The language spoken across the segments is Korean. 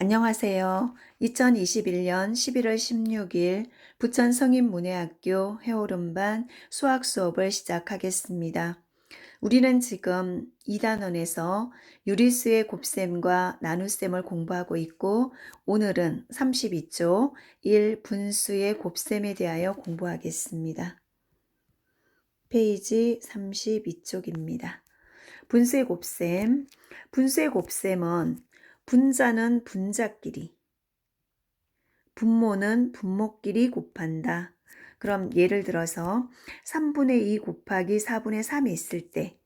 안녕하세요. 2021년 11월 16일 부천 성인문예학교 해오름반 수학 수업을 시작하겠습니다. 우리는 지금 2단원에서 유리수의 곱셈과 나눗셈을 공부하고 있고 오늘은 32조 1 분수의 곱셈에 대하여 공부하겠습니다. 페이지 32쪽입니다. 분수의 곱셈. 분수의 곱셈은 분자는 분자끼리, 분모는 분모끼리 곱한다. 그럼 예를 들어서 3분의 2 곱하기 4분의 3이 있을 때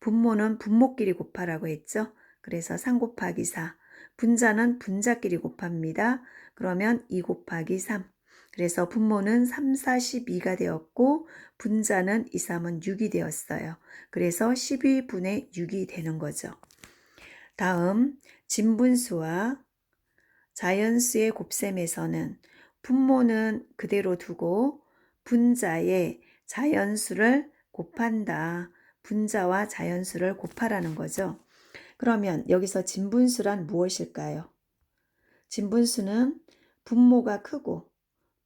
분모는 분모끼리 곱하라고 했죠. 그래서 3 곱하기 4. 분자는 분자끼리 곱합니다. 그러면 2 곱하기 3. 그래서 분모는 3, 4, 12가 되었고 분자는 2, 3은 6이 되었어요. 그래서 12분의 6이 되는 거죠. 다음 진분수와 자연수의 곱셈에서는 분모는 그대로 두고 분자에 자연수를 곱한다. 분자와 자연수를 곱하라는 거죠. 그러면 여기서 진분수란 무엇일까요? 진분수는 분모가 크고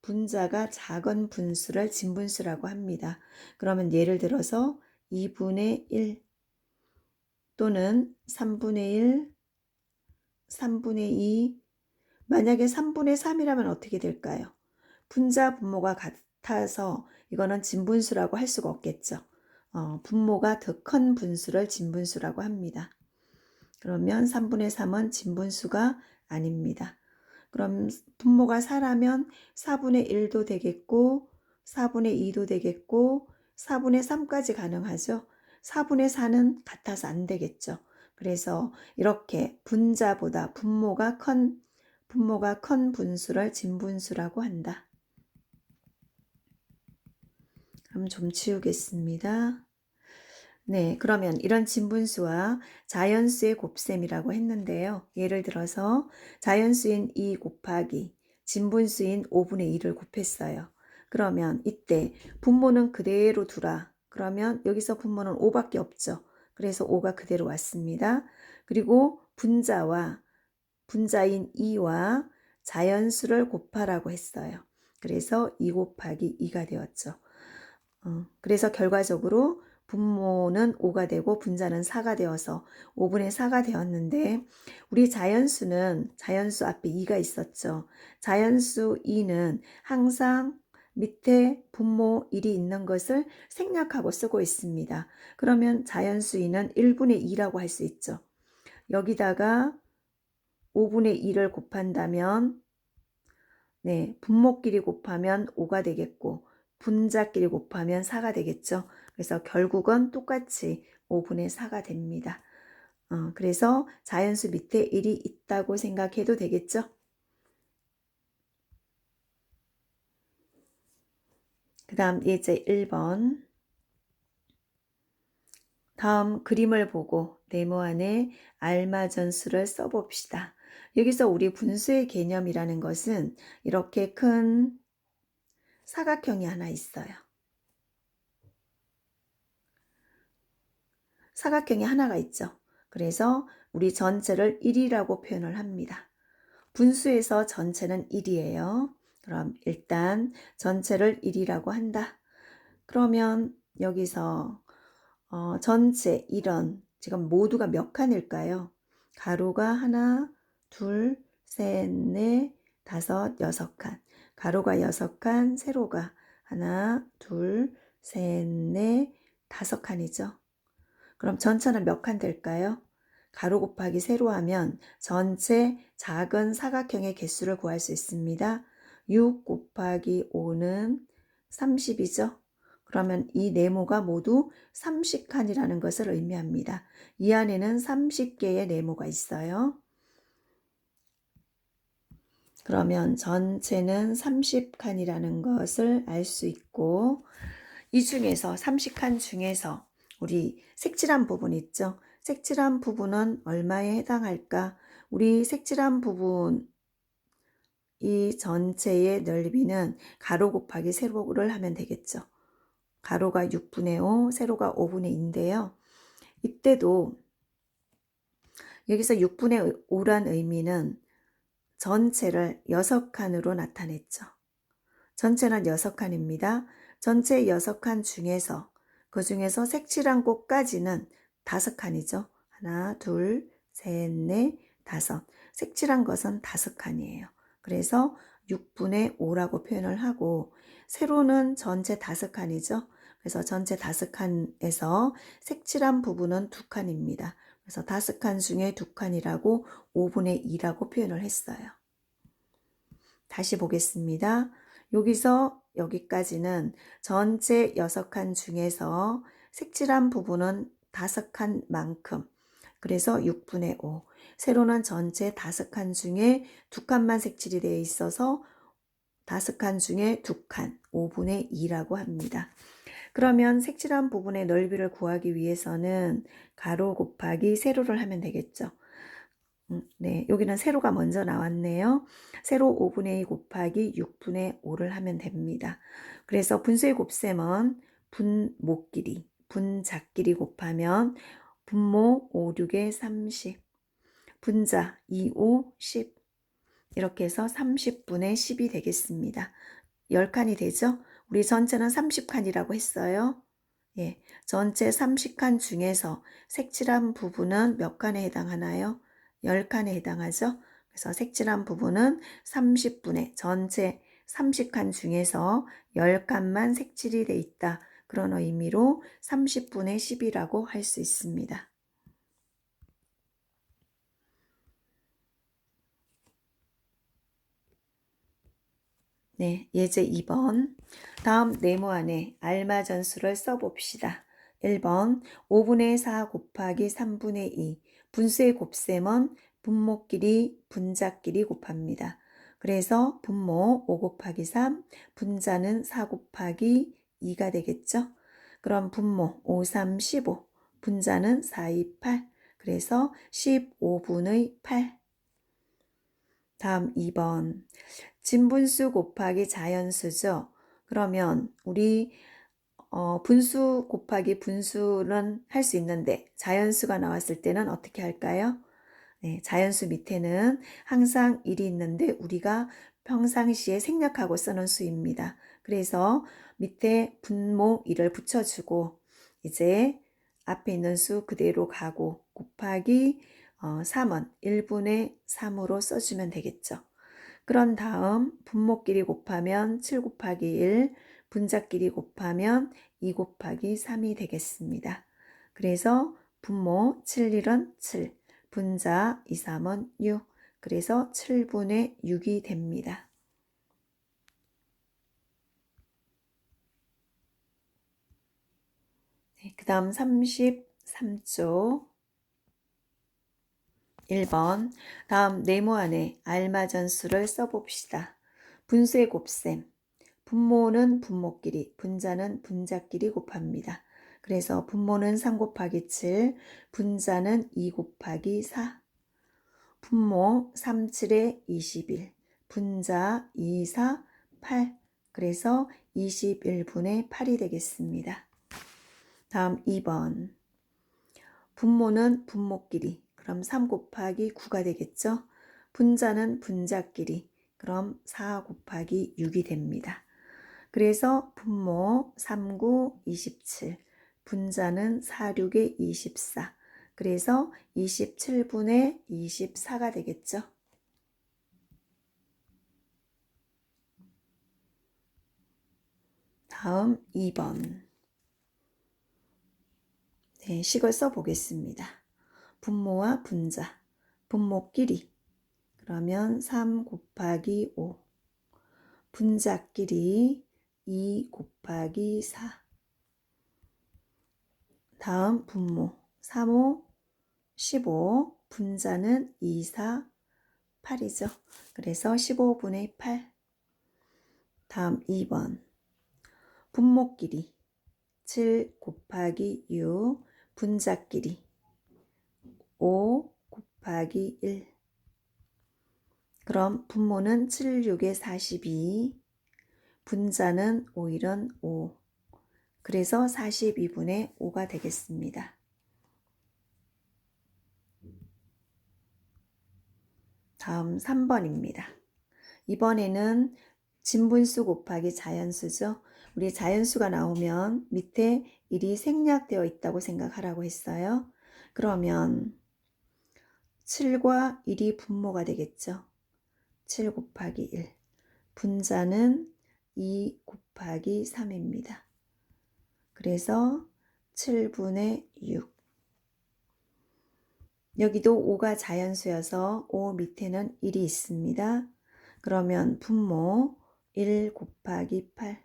분자가 작은 분수를 진분수라고 합니다. 그러면 예를 들어서 2분의 1 또는 3분의 1, 3분의 2 만약에 3분의 3이라면 어떻게 될까요? 분자 분모가 같아서 이거는 진분수라고 할 수가 없겠죠. 어, 분모가 더 큰 분수를 진분수라고 합니다. 그러면 3분의 3은 진분수가 아닙니다. 그럼 분모가 4라면 4분의 1도 되겠고 4분의 2도 되겠고 4분의 3까지 가능하죠. 4분의 4는 같아서 안 되겠죠. 그래서 이렇게 분자보다 분모가 큰 분모가 큰 분수를 진분수라고 한다. 그럼 좀 지우겠습니다. 네, 그러면 이런 진분수와 자연수의 곱셈이라고 했는데요. 예를 들어서 자연수인 2 곱하기 진분수인 5분의 2를 곱했어요. 그러면 이때 분모는 그대로 두라. 그러면 여기서 분모는 5밖에 없죠. 그래서 5가 그대로 왔습니다. 그리고 분자와 분자인 2와 자연수를 곱하라고 했어요. 그래서 2 곱하기 2가 되었죠. 어, 그래서 결과적으로 분모는 5가 되고 분자는 4가 되어서 5분의 4가 되었는데 우리 자연수는 자연수 앞에 2가 있었죠. 자연수 2는 항상 밑에 분모 1이 있는 것을 생략하고 쓰고 있습니다. 그러면 자연수인은 1분의 2라고 할 수 있죠. 여기다가 5분의 2를 곱한다면 네, 분모끼리 곱하면 5가 되겠고 분자끼리 곱하면 4가 되겠죠. 그래서 결국은 똑같이 5분의 4가 됩니다. 어, 그래서 자연수 밑에 1이 있다고 생각해도 되겠죠. 그 다음 예제 1번 다음 그림을 보고 네모 안에 알마전수를 써봅시다. 여기서 우리 분수의 개념이라는 것은 이렇게 큰 사각형이 하나 있어요. 사각형이 하나가 있죠. 그래서 우리 전체를 1이라고 표현을 합니다. 분수에서 전체는 1이에요. 그럼 일단 전체를 1이라고 한다. 그러면 여기서 어, 전체 1은 지금 모두가 몇 칸일까요? 가로가 하나, 둘, 셋, 넷, 다섯, 여섯 칸. 가로가 여섯 칸, 세로가 하나, 둘, 셋, 넷, 다섯 칸이죠. 그럼 전체는 몇 칸 될까요? 가로 곱하기 세로 하면 전체 작은 사각형의 개수를 구할 수 있습니다. 6 곱하기 5는 30이죠. 그러면 이 네모가 모두 30칸이라는 것을 의미합니다. 이 안에는 30개의 네모가 있어요. 그러면 전체는 30칸이라는 것을 알 수 있고 이 중에서 30칸 중에서 우리 색칠한 부분 있죠? 색칠한 부분은 얼마에 해당할까? 우리 색칠한 부분 이 전체의 넓이는 가로 곱하기 세로를 하면 되겠죠. 가로가 6분의 5, 세로가 5분의 2인데요. 이때도 여기서 6분의 5란 의미는 전체를 6칸으로 나타냈죠. 전체는 6칸입니다. 전체 6칸 중에서 그 중에서 색칠한 곳까지는 5칸이죠. 하나, 둘, 셋, 넷, 다섯. 색칠한 것은 5칸이에요. 그래서 6분의 5라고 표현을 하고 세로는 전체 5칸이죠. 그래서 전체 5칸에서 색칠한 부분은 2칸입니다. 그래서 5칸 중에 2칸이라고 5분의 2라고 표현을 했어요. 다시 보겠습니다. 여기서 여기까지는 전체 6칸 중에서 색칠한 부분은 5칸만큼 그래서 6분의 5 세로는 전체 5칸 중에 2칸만 색칠이 되어 있어서 5칸 중에 2칸 5분의 2라고 합니다. 그러면 색칠한 부분의 넓이를 구하기 위해서는 가로 곱하기 세로를 하면 되겠죠. 음, 네, 여기는 세로가 먼저 나왔네요. 세로 5분의 2 곱하기 6분의 5를 하면 됩니다. 그래서 분수의 곱셈은 길이, 분자끼리 곱하면 분모 5, 6에 30, 분자 2, 5, 10 이렇게 해서 30분의 10이 되겠습니다. 10칸이 되죠? 우리 전체는 30칸이라고 했어요. 예, 전체 30칸 중에서 색칠한 부분은 몇 칸에 해당하나요? 10칸에 해당하죠. 그래서 색칠한 부분은 30분의 전체 30칸 중에서 10칸만 색칠이 돼 있다. 그런 의미로 30분의 10이라고 할 수 있습니다. 네, 예제 2번. 다음 네모 안에 알마전수를 써봅시다. 1번 5분의 4 곱하기 3분의 2 분수의 곱셈은 분모끼리 분자끼리 곱합니다. 그래서 분모 5 곱하기 3 분자는 4 곱하기 2가 되겠죠. 그럼 분모 5, 3, 15 분자는 4, 2, 8 그래서 15분의 8 다음 2번 진분수 곱하기 자연수죠. 그러면 우리 어, 분수 곱하기 분수는 할 수 있는데 자연수가 나왔을 때는 어떻게 할까요? 네, 자연수 밑에는 항상 1이 있는데 우리가 평상시에 생략하고 쓰는 수입니다. 그래서 밑에 분모 1을 붙여주고 이제 앞에 있는 수 그대로 가고 곱하기 어, 3은 1분의 3으로 써주면 되겠죠. 그런 다음 분모끼리 곱하면 7 곱하기 1, 분자끼리 곱하면 2 곱하기 3이 되겠습니다. 그래서 분모 7, 1은 7, 분자 2, 3은 6, 그래서 7분의 6이 됩니다. 네, 그 다음 33조 1번 다음 네모 안에 알마전수를 써봅시다. 분수의 곱셈 분모는 분모끼리 분자는 분자끼리 곱합니다. 그래서 분모는 3 곱하기 7 분자는 2 곱하기 4 분모 3, 7에 21 분자 2, 4, 8 그래서 21분의 8이 되겠습니다. 다음 2번 분모는 분모끼리 그럼 3 곱하기 9가 되겠죠. 분자는 분자끼리 그럼 4 곱하기 6이 됩니다. 그래서 분모 3, 9, 27 분자는 4, 6에 24 그래서 27분의 24가 되겠죠. 다음 2번 네, 식을 써보겠습니다. 분모와 분자, 분모끼리. 그러면 3 곱하기 5 분자끼리 2 곱하기 4 다음 분모. 3, 5, 15 분자는 2, 4, 8이죠. 그래서 15분의 8 다음 2번. 분모끼리. 7 곱하기 6 분자끼리 5 곱하기 1 그럼 분모는 7, 6에 42 분자는 5, 1은 5 그래서 42분의 5가 되겠습니다. 다음 3번입니다. 이번에는 진분수 곱하기 자연수죠. 우리 자연수가 나오면 밑에 1이 생략되어 있다고 생각하라고 했어요. 그러면 7과 1이 분모가 되겠죠. 7 곱하기 1. 분자는 2 곱하기 3입니다. 그래서 7분의 6. 여기도 5가 자연수여서 5 밑에는 1이 있습니다. 그러면 분모 1 곱하기 8.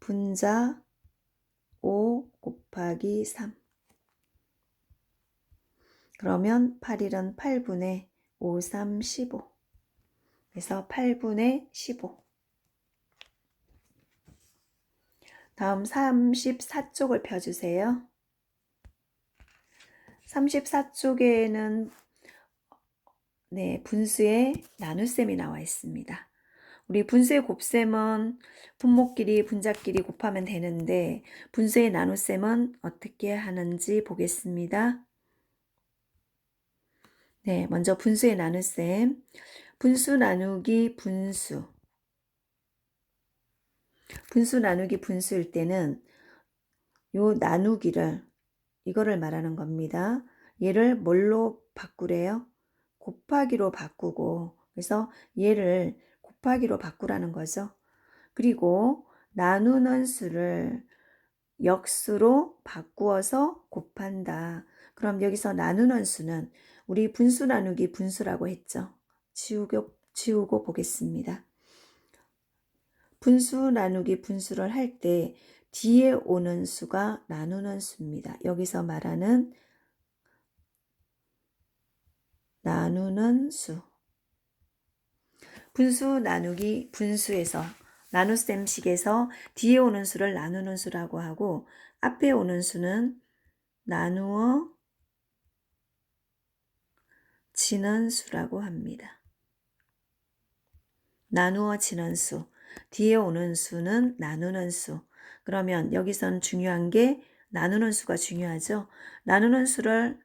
분자 5 곱하기 3. 그러면 8일은 8분의 5, 3, 15. 그래서 8분의 15. 다음 34쪽을 펴주세요. 34쪽에는 네, 분수의 나눗셈이 나와 있습니다. 우리 분수의 곱셈은 분모끼리 분자끼리 곱하면 되는데 분수의 나눗셈은 어떻게 하는지 보겠습니다. 네, 먼저 분수의 나눗셈. 분수 나누기 분수. 분수 나누기 분수일 때는 요 나누기를 이거를 말하는 겁니다. 얘를 뭘로 바꾸래요? 곱하기로 바꾸고 그래서 얘를 곱하기로 바꾸라는 거죠. 그리고 나누는 수를 역수로 바꾸어서 곱한다. 그럼 여기서 나누는 수는 우리 분수 나누기 분수라고 했죠. 지우고, 지우고 보겠습니다. 분수 나누기 분수를 할 때 뒤에 오는 수가 나누는 수입니다. 여기서 말하는 나누는 수. 분수 나누기 분수에서 나눗셈식에서 뒤에 오는 수를 나누는 수라고 하고 앞에 오는 수는 나누어 지는 수라고 합니다. 나누어 지는 수. 뒤에 오는 수는 나누는 수. 그러면 여기선 중요한 게 나누는 수가 중요하죠. 나누는 수를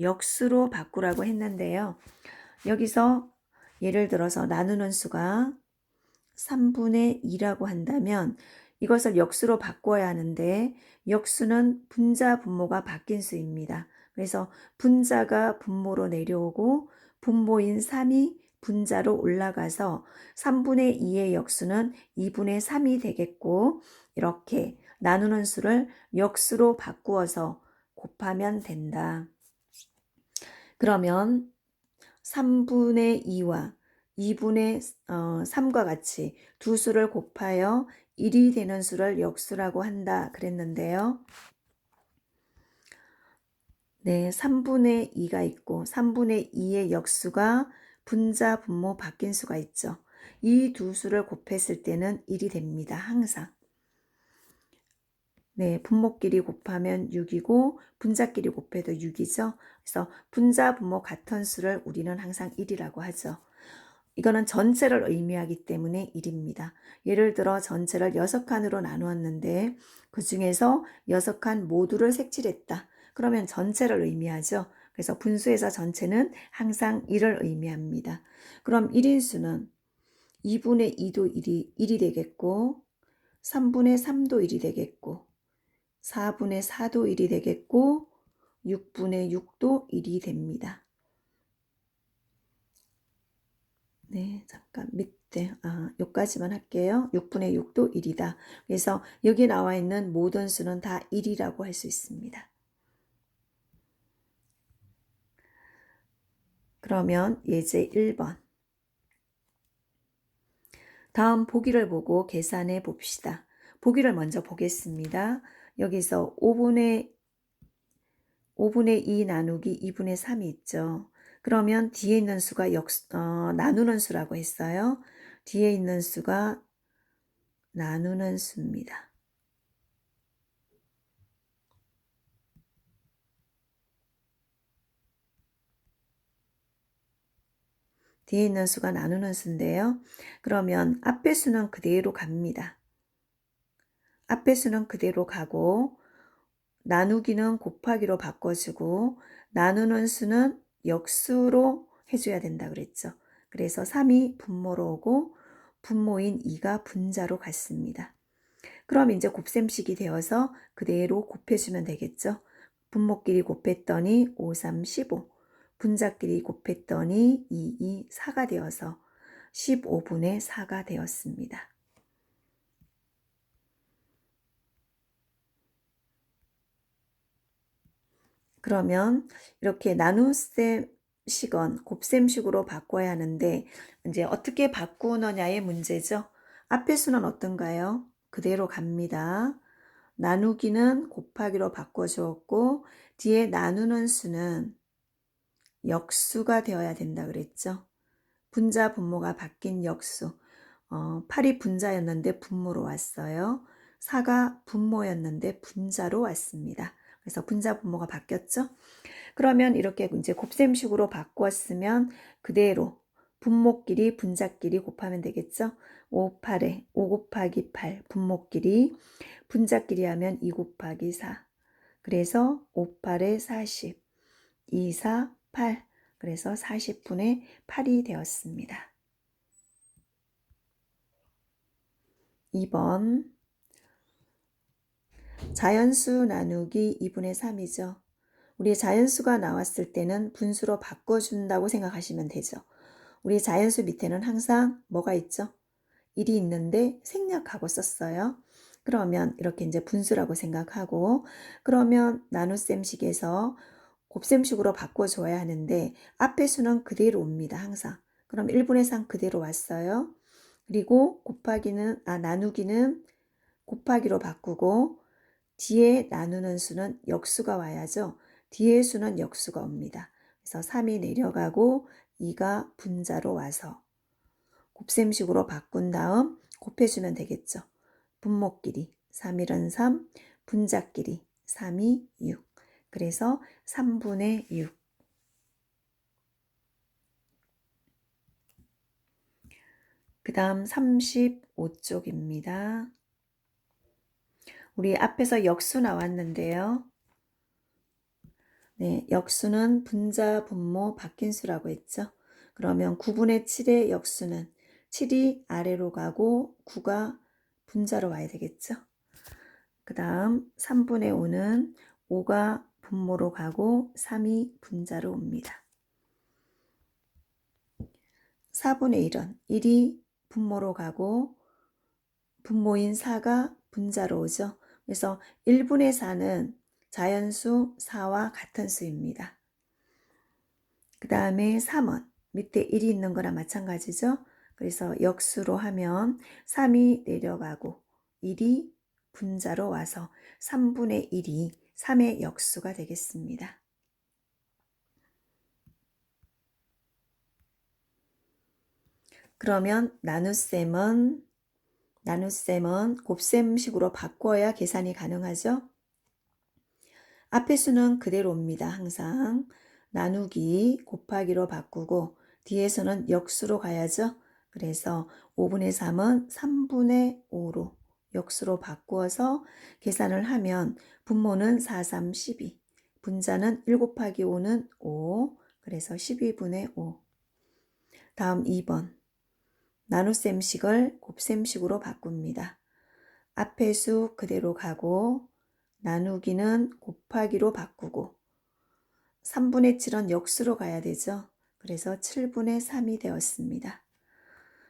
역수로 바꾸라고 했는데요. 여기서 예를 들어서 나누는 수가 3분의 2라고 한다면 이것을 역수로 바꿔야 하는데 역수는 분자 분모가 바뀐 수입니다. 그래서 분자가 분모로 내려오고 분모인 3이 분자로 올라가서 3분의 2의 역수는 2분의 3이 되겠고 이렇게 나누는 수를 역수로 바꾸어서 곱하면 된다. 그러면 3분의 2와 2분의 3과 같이 두 수를 곱하여 1이 되는 수를 역수라고 한다 그랬는데요. 네, 3분의 2가 있고 3분의 2의 역수가 분자, 분모 바뀐 수가 있죠. 이 두 수를 곱했을 때는 1이 됩니다. 항상. 네, 분모끼리 곱하면 6이고 분자끼리 곱해도 6이죠. 그래서 분자, 분모 같은 수를 우리는 항상 1이라고 하죠. 이거는 전체를 의미하기 때문에 1입니다. 예를 들어 전체를 6칸으로 나누었는데 그 중에서 6칸 모두를 색칠했다. 그러면 전체를 의미하죠. 그래서 분수에서 전체는 항상 1을 의미합니다. 그럼 1인수는 2분의 2도 1이, 1이 되겠고 3분의 3도 1이 되겠고 4분의 4도 1이 되겠고 6분의 6도 1이 됩니다. 네, 잠깐 밑에 아, 여기까지만 할게요. 6분의 6도 1이다. 그래서 여기 나와 있는 모든 수는 다 1이라고 할 수 있습니다. 그러면 예제 1번. 다음 보기를 보고 계산해 봅시다. 보기를 먼저 보겠습니다. 여기서 5분의 5분의 2 나누기 2분의 3이 있죠. 그러면 뒤에 있는 수가 역, 어, 나누는 수라고 했어요. 뒤에 있는 수가 나누는 수입니다. 뒤에 있는 수가 나누는 수인데요. 그러면 앞의 수는 그대로 갑니다. 앞의 수는 그대로 가고 나누기는 곱하기로 바꿔주고 나누는 수는 역수로 해줘야 된다 그랬죠. 그래서 3이 분모로 오고 분모인 2가 분자로 갔습니다. 그럼 이제 곱셈식이 되어서 그대로 곱해주면 되겠죠. 분모끼리 곱했더니 5, 3, 15. 분자끼리 곱했더니 2, 2, 4가 되어서 15분의 4가 되었습니다. 그러면 이렇게 나눗셈 식은 곱셈식으로 바꿔야 하는데 이제 어떻게 바꾸느냐의 문제죠. 앞의 수는 어떤가요? 그대로 갑니다. 나누기는 곱하기로 바꿔주었고 뒤에 나누는 수는 역수가 되어야 된다 그랬죠. 분자 분모가 바뀐 역수. 어, 8이 분자였는데 분모로 왔어요. 4가 분모였는데 분자로 왔습니다. 그래서 분자 분모가 바뀌었죠. 그러면 이렇게 이제 곱셈식으로 바꾸었으면 그대로 분모끼리 분자끼리 곱하면 되겠죠. 5, 8에 5 곱하기 8 분모끼리 분자끼리 하면 2 곱하기 4 그래서 5, 8에 40 2, 4, 8 그래서 40분의 8이 되었습니다. 2번 자연수 나누기 2분의 3이죠. 우리 자연수가 나왔을 때는 분수로 바꿔준다고 생각하시면 되죠. 우리 자연수 밑에는 항상 뭐가 있죠? 1이 있는데 생략하고 썼어요. 그러면 이렇게 이제 분수라고 생각하고 그러면 나눗셈식에서 곱셈식으로 바꿔줘야 하는데 앞의 수는 그대로 옵니다. 항상. 그럼 1분의 3 그대로 왔어요. 그리고 곱하기는 아 나누기는 곱하기로 바꾸고 뒤에 나누는 수는 역수가 와야죠. 뒤에 수는 역수가 옵니다. 그래서 3이 내려가고 2가 분자로 와서 곱셈식으로 바꾼 다음 곱해주면 되겠죠. 분모끼리 3일은 3, 분자끼리 3이 6. 그래서 3분의 6. 그 다음 35쪽입니다. 우리 앞에서 역수 나왔는데요. 네, 역수는 분자, 분모, 바뀐 수라고 했죠. 그러면 9분의 7의 역수는 7이 아래로 가고 9가 분자로 와야 되겠죠. 그 다음 3분의 5는 5가 분모로 가고 3이 분자로 옵니다. 4분의 1은 1이 분모로 가고 분모인 4가 분자로 오죠. 그래서 1분의 4는 자연수 4와 같은 수입니다. 그 다음에 3은 밑에 1이 있는 거랑 마찬가지죠. 그래서 역수로 하면 3이 내려가고 1이 분자로 와서 3분의 1이 3의 역수가 되겠습니다. 그러면 나눗셈은 나눗셈은 곱셈식으로 바꿔야 계산이 가능하죠. 앞의 수는 그대로입니다. 항상 나누기 곱하기로 바꾸고 뒤에서는 역수로 가야죠. 그래서 5분의 3은 3분의 5로 역수로 바꾸어서 계산을 하면 분모는 4, 3, 12 분자는 1 곱하기 5는 5 그래서 12분의 5 다음 2번 나눗셈식을 곱셈식으로 바꿉니다. 앞의 수 그대로 가고 나누기는 곱하기로 바꾸고 3분의 7은 역수로 가야 되죠. 그래서 7분의 3이 되었습니다.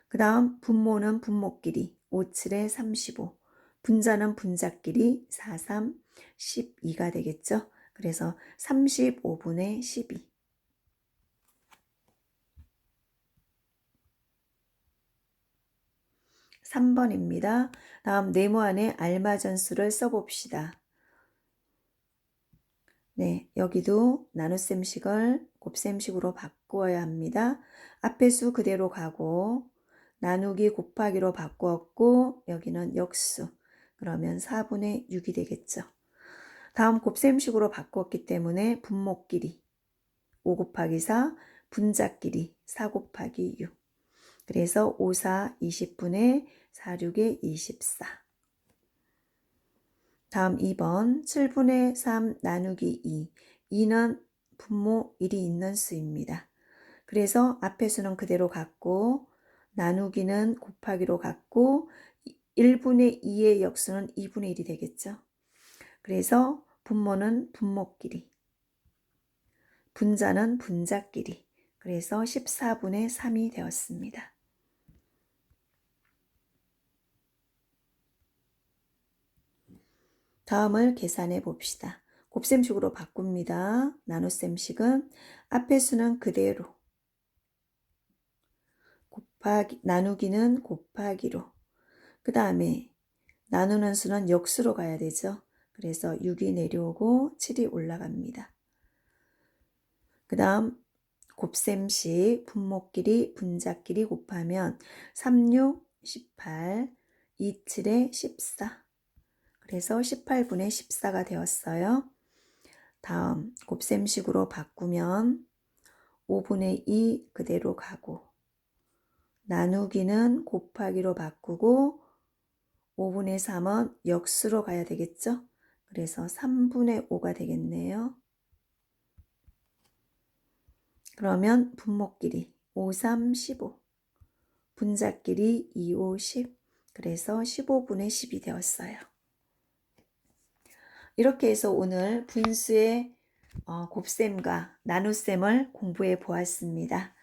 그 다음 분모는 분모끼리 5, 7에 35 분자는 분자끼리 4, 3, 12가 되겠죠. 그래서 35분의 12 3번입니다. 다음 네모 안에 알맞은수를 써봅시다. 네, 여기도 나눗셈식을 곱셈식으로 바꾸어야 합니다. 앞의 수 그대로 가고 나누기 곱하기로 바꾸었고 여기는 역수 그러면 4분의 6이 되겠죠. 다음 곱셈식으로 바꾸었기 때문에 분모끼리 5 곱하기 4 분자끼리 4 곱하기 6 그래서 5, 4, 20분의 4, 6에 24 다음 2번 7분의 3 나누기 2 2는 분모 1이 있는 수입니다. 그래서 앞에 수는 그대로 갔고 나누기는 곱하기로 갔고 1분의 2의 역수는 2분의 1이 되겠죠. 그래서 분모는 분모끼리 분자는 분자끼리 그래서 14분의 3이 되었습니다. 다음을 계산해 봅시다. 곱셈식으로 바꿉니다. 나눗셈식은 앞의 수는 그대로 곱하기 나누기는 곱하기로 그 다음에 나누는 수는 역수로 가야 되죠. 그래서 6이 내려오고 7이 올라갑니다. 그 다음 곱셈식 분모끼리 분자끼리 곱하면 3, 6, 18, 2, 7에 14 그래서 18분의 14가 되었어요. 다음 곱셈식으로 바꾸면 5분의 2 그대로 가고 나누기는 곱하기로 바꾸고 5분의 3은 역수로 가야 되겠죠? 그래서 3분의 5가 되겠네요. 그러면 분모끼리 5, 3, 15 분자끼리 2, 5, 10 그래서 15분의 10이 되었어요. 이렇게 해서 오늘 분수의 어, 곱셈과 나눗셈을 공부해 보았습니다.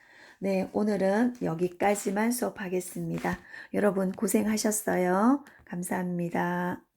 네, 오늘은 여기까지만 수업하겠습니다. 여러분 고생하셨어요. 감사합니다.